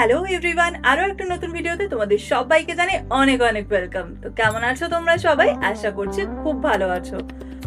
Hello everyone আরও একটা নতুন ভিডিওতে তোমাদের সবাইকে জানে অনেক অনেক ওয়েলকাম তো কেমন আছো তোমরা সবাই? আশা করছি খুব ভালো আছো।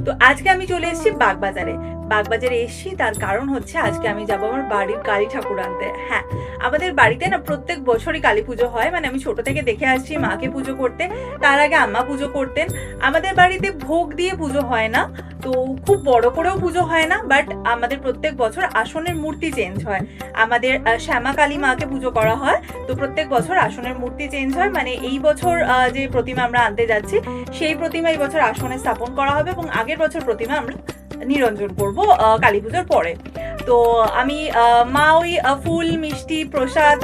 তো আজকে আমি চলে এসেছি বাগবাজারে। বাগবাজারে এসেছি, তার কারণ হচ্ছে আজকে আমি যাব আমার বাড়ির কালী ঠাকুর আনতে। হ্যাঁ আমাদের বাড়িতে না প্রত্যেক বছরই কালী পুজো হয় মানে আমি ছোট থেকে দেখে আসছি মাকে পুজো করতে, তার আগে আম্মা পুজো করতেন। আমাদের বাড়িতে ভোগ দিয়ে পুজো হয় না, তো খুব বড় করেও পুজো হয় না বাট আমাদের প্রত্যেক বছর আসনের মূর্তি চেঞ্জ হয়। আমাদের শ্যামা কালী মাকে পুজো করা হয়, তো প্রত্যেক বছর আসনের মূর্তি চেঞ্জ হয় মানে এই বছর যে প্রতিমা আমরা আনতে যাচ্ছি, সেই প্রতিমা এই বছর আসনে স্থাপন করা হবে এবং আগের বছর প্রতিমা আমরা নিরঞ্জন করব কালী পুজোর পরে। তো আমি মা ওই ফুল, মিষ্টি, প্রসাদ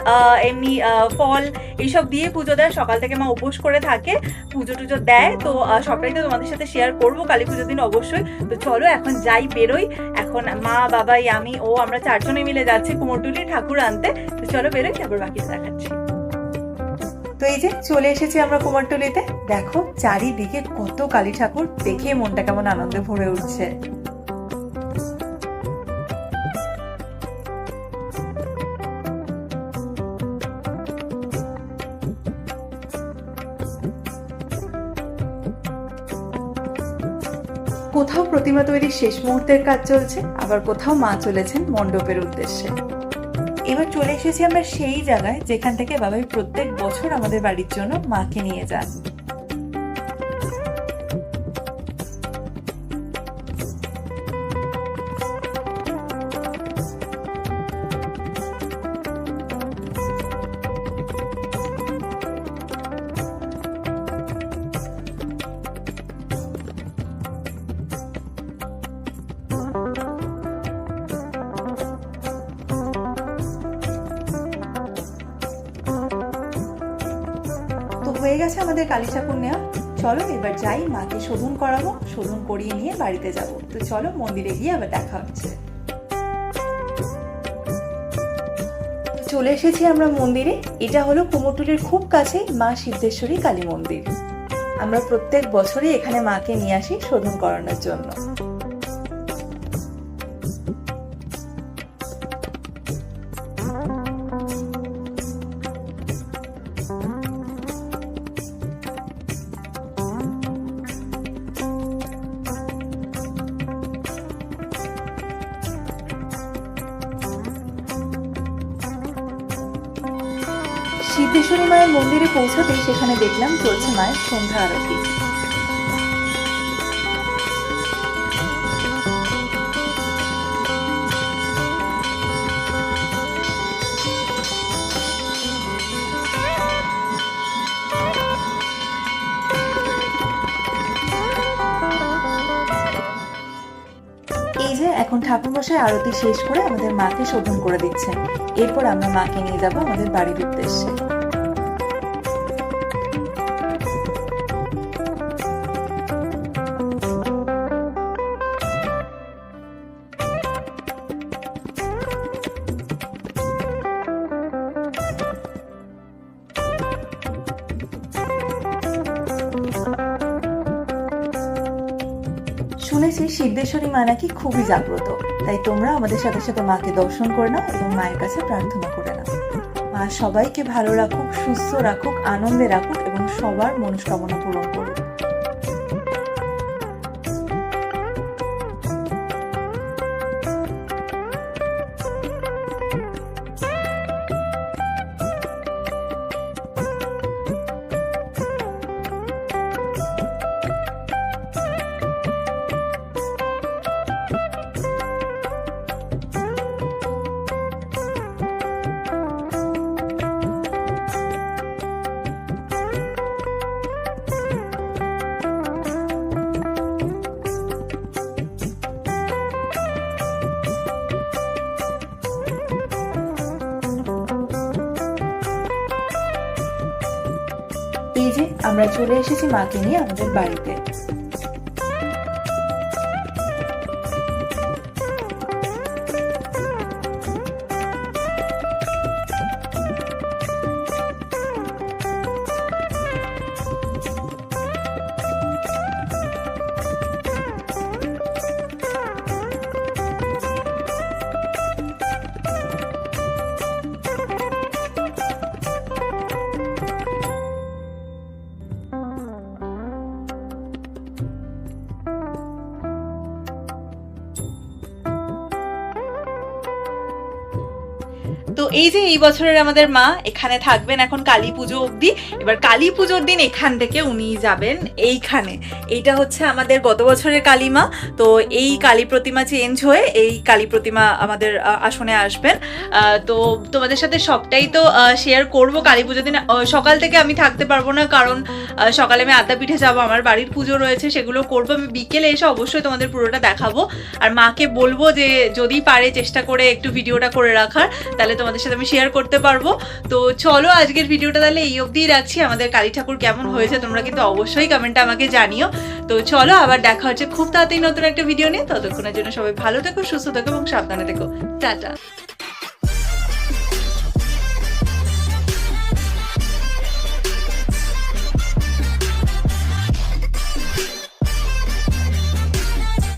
এমনি ফল এইসব দিয়ে পুজো দেয়। সকাল থেকে মা উপোস করে থাকে, পুজো টুজো দেয়। তো সবটাই তো তোমাদের সাথে শেয়ার করব। কালী পুজোর দিন অবশ্যই। তো চলো, এখন যাই বেরোই। এখন মা বাবাই আমি, ও, আমরা চারজনে মিলে যাচ্ছি কুমোরটুলি ঠাকুর আনতে। তো চলো বেরোই তারপর বাকি দেখাচ্ছি। তো এই যে চলে এসেছি আমরা কুমারটুলিতে। দেখো, চারিদিকে কত কালী ঠাকুর। দেখে মনটা কেমন আনন্দে ভরে উঠছে। কোথাও প্রতিমা তৈরির শেষ মুহূর্তের কাজ চলছে, আবার কোথাও মা চলেছেন মণ্ডপের উদ্দেশ্যে। এবার চলে এসেছি আমরা সেই জায়গায় যেখান থেকে বাবাই প্রত্যেক বছর আমাদের বাড়ির জন্য মাকে নিয়ে যান। গেছে আমাদের কালী ঠাকুর নেওয়া চলো এবার যাই, মাকে শোধন করাবো, শোধন করিয়ে নিয়ে বাড়িতে যাব। তো চলো মন্দিরে গিয়ে আবার দেখা হচ্ছে। চলে এসেছি আমরা মন্দিরে। এটা হলো কুমোরটুলির খুব কাছেই মা সিদ্ধেশ্বরী কালী মন্দির। আমরা প্রত্যেক বছরই এখানে মাকে নিয়ে আসি শোধন করানোর জন্য। সিদ্ধেশ্বরী মায়ের মন্দিরে পৌঁছাতে সেখানে দেখলাম চলছে মায়ের সন্ধ্যা আরতি। এখন ঠাকুরমশাই আরতি শেষ করে আমাদের মাকে শোধন করে দিচ্ছেন। এরপর আমরা মাকে নিয়ে যাব আমাদের বাড়ির উদ্দেশ্যে। শুনেছি সিদ্ধেশ্বরী মা নাকি খুবই জাগ্রত। তাই তোমরা আমাদের সাথে সাথে মাকে দর্শন করে নাও এবং মায়ের কাছে প্রার্থনা করে নাও। মা সবাইকে ভালো রাখুক, সুস্থ রাখুক, আনন্দে রাখুক এবং সবার মনস্কামনা পূরণ করুক। এই যে আমরা চলে এসেছি মাকে নিয়ে আমাদের বাড়িতে। এই যে এই বছরের আমাদের মা এখানে থাকবেন এখন কালী পুজো অবধি। এবার কালী পুজোর দিন এখান থেকে উনি যাবেন এইখানে। এইটা হচ্ছে আমাদের গত বছরের কালীমা তো এই কালী প্রতিমা চেঞ্জ হয়ে এই কালী প্রতিমা আমাদের আসনে আসবেন। তো তোমাদের সাথে সবটাই তো শেয়ার করব কালী পুজোর দিন। সকাল থেকে আমি থাকতে পারব না কারণ সকালে আমি আদ্যা পিঠে যাব, আমার বাড়ির পুজো রয়েছে, সেগুলো করব। আমি বিকেলে এসে অবশ্যই তোমাদের পুরোটা দেখাবো। আর মাকে বলব যে যদি পারে চেষ্টা করে একটু ভিডিওটা করে রাখার, তাহলে তোমাদের সাথে আমি শেয়ার করতে পারব। তো চলো আজকের ভিডিওটা তাহলে এই অবধিই রাখছি। আমাদের কালী ঠাকুর কেমন হয়েছে তোমরা কিন্তু অবশ্যই কমেন্টে আমাকে জানিও। তো চলো আবার দেখা হচ্ছে খুব তাড়াতাড়ি নতুন একটা ভিডিও নিয়ে। ততক্ষণের জন্য সবাই ভালো থেকো, সুস্থ থেকো এবং সাবধানে থেকো। টাটা।